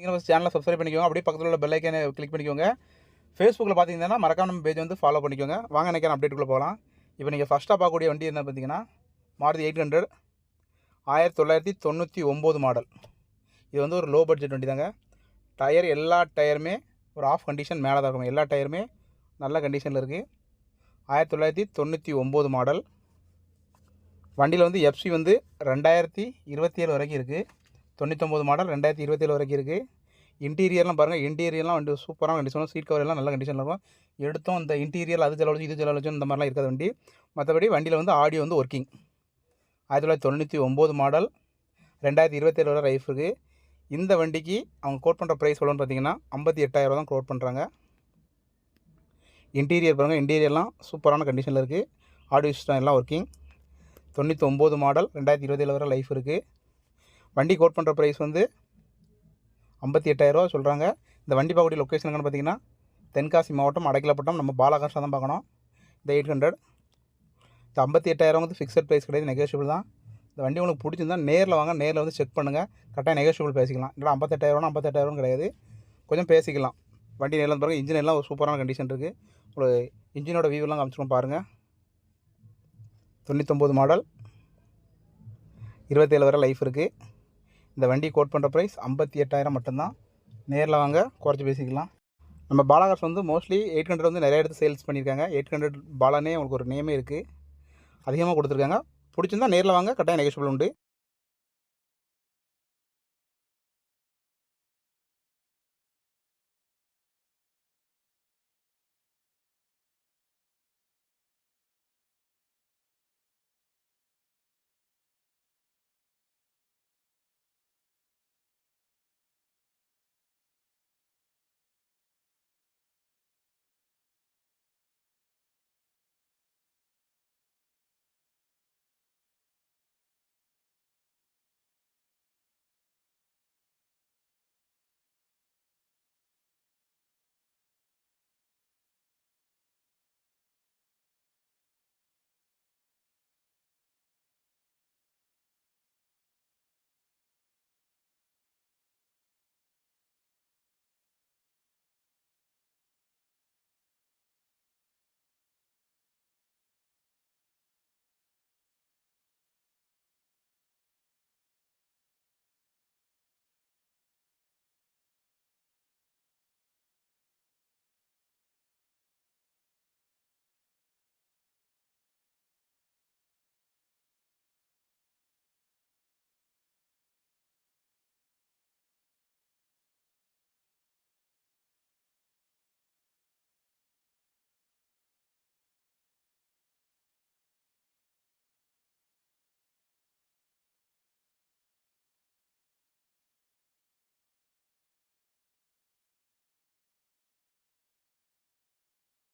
நீங்கள் சேனலை சப்ஸ்கிரைப் பண்ணிக்கோங்க. அப்படியே பக்கத்தில் உள்ள பெல்லைக்கனை கிளிக் பண்ணிக்கோங்க. ஃபேஸ்புக்கில் பார்த்தீங்கன்னா மறக்காம நம்ம பேஜ் வந்து ஃபாலோ பண்ணிக்கோங்க. வாங்க நினைக்கிற அப்டேட்டுக்குள்ளே போகலாம்? இப்போ நீங்கள் ஃபஸ்ட்டாக பார்க்கக்கூடிய வண்டி என்ன பார்த்தீங்கன்னா மாருதி எயிட் ஹண்ட்ரட் ஆயிரத்தி தொள்ளாயிரத்தி தொண்ணூற்றி ஒம்பது மாடல் இது வந்து ஒரு லோ பட்ஜெட் வண்டி தாங்க டயர் எல்லா டயருமே ஒரு ஆஃப் கண்டிஷன் மேலே தான் இருக்கும். எல்லா டயருமே நல்ல கண்டிஷனில் இருக்குது ஆயிரத்தி தொள்ளாயிரத்தி தொண்ணூற்றி ஒம்பது மாடல் வண்டியில் வந்து எஃப்சி வந்து ரெண்டாயிரத்தி இருபத்தி ஏழு வரைக்கும் இருக்குது தொண்ணூத்தொம்பது மாடல் ரெண்டாயிரத்தி இருபத்தேழு வரைக்கும் இருக்குது இன்டீரியர்லாம் பாருங்கள் இன்டீரியர்லாம் வண்டி சூப்பராக கண்டிஷன் சீட் கவர் எல்லாம் நல்ல கண்டிஷனில் இருக்கும். எடுத்தோம் இந்த இன்டீரியர் அது செலவழிச்சு இது செலவழிச்சு இந்த மாதிரிலாம் இருக்காது வண்டி. மற்றபடி வண்டியில் வந்து ஆடியோ வந்து ஒர்க்கிங் ஆயிரத்தி தொள்ளாயிரத்தி தொண்ணூற்றி ஒம்பது மாடல் ரெண்டாயிரத்தி இருபத்தேழு வரை லைஃப் இருக்குது இந்த வண்டிக்கு அவங்க கோட் பண்ணுற ப்ரைஸ் எவ்வளோன்னு பார்த்தீங்கன்னா ஐம்பத்தி எட்டாயிரம் தான் கோட் பண்ணுறாங்க இன்டீரியர் பாருங்கள் இன்டீரியர்லாம் சூப்பரான கண்டிஷனில் இருக்குது ஆடியோ சிஸ்டம் எல்லாம் ஒர்க்கிங் தொண்ணூற்றி ஒம்பது மாடல் ரெண்டாயிரத்தி இருபத்தேழு வரை லைஃப் இருக்குது வண்டி கோட் பண்ணுற ப்ரைஸ் வந்து ஐம்பத்தி எட்டாயிரரூவா சொல்கிறாங்க இந்த வண்டி பார்க்கக்கூடிய லொக்கேஷன் எங்கன்னு பார்த்தீங்கன்னா தென்காசி மாவட்டம் அடைக்கலப்பட்டம் நம்ம பாலகாஷா தான் பார்க்கணும். இந்த எயிட் ஹண்ட்ரட் இந்த ஐம்பத்தி எட்டாயிரம் வந்து ஃபிக்ஸட் ப்ரைஸ் கிடையாது நெகோஷியபிள் தான். இந்த வண்டி உங்களுக்கு பிடிச்சிருந்தா நேரில் வாங்க நேரில் வந்து செக் பண்ணுங்கள் கரெக்டாக நெகோஷியபிள் பேசிக்கலாம். இல்லை ஐம்பத்தெட்டாயிரம்னா ஐம்பத்தெட்டாயிரம் கிடையாது. கொஞ்சம் பேசிக்கலாம். வண்டி நேரில் பாருங்கள் இன்ஜின் எல்லாம் ஒரு சூப்பரான கண்டிஷன் இருக்குது உங்களுக்கு இன்ஜினோட வியூலாம் காமிச்சிடும் பாருங்கள் தொண்ணூத்தொம்பது மாடல் இருபத்தேழு வரை லைஃப் இருக்குது இந்த வண்டி கோட் பண்ணுற ப்ரைஸ் ஐம்பத்தி எட்டாயிரம் மட்டும்தான். நேரில் வாங்க குறைச்சி பேசிக்கலாம். நம்ம பாலாகாஸ் வந்து மோஸ்ட்லி எயிட் ஹண்ட்ரட் வந்து நிறைய இடத்து சேல்ஸ் பண்ணியிருக்காங்க. எயிட் ஹண்ட்ரட் பாலானே உங்களுக்கு ஒரு நேமே இருக்குது அதிகமாக கொடுத்துருக்காங்க. பிடிச்சிருந்தா நேரில் வாங்க கட்டாயம் நெகோஷியபிள் உண்டு.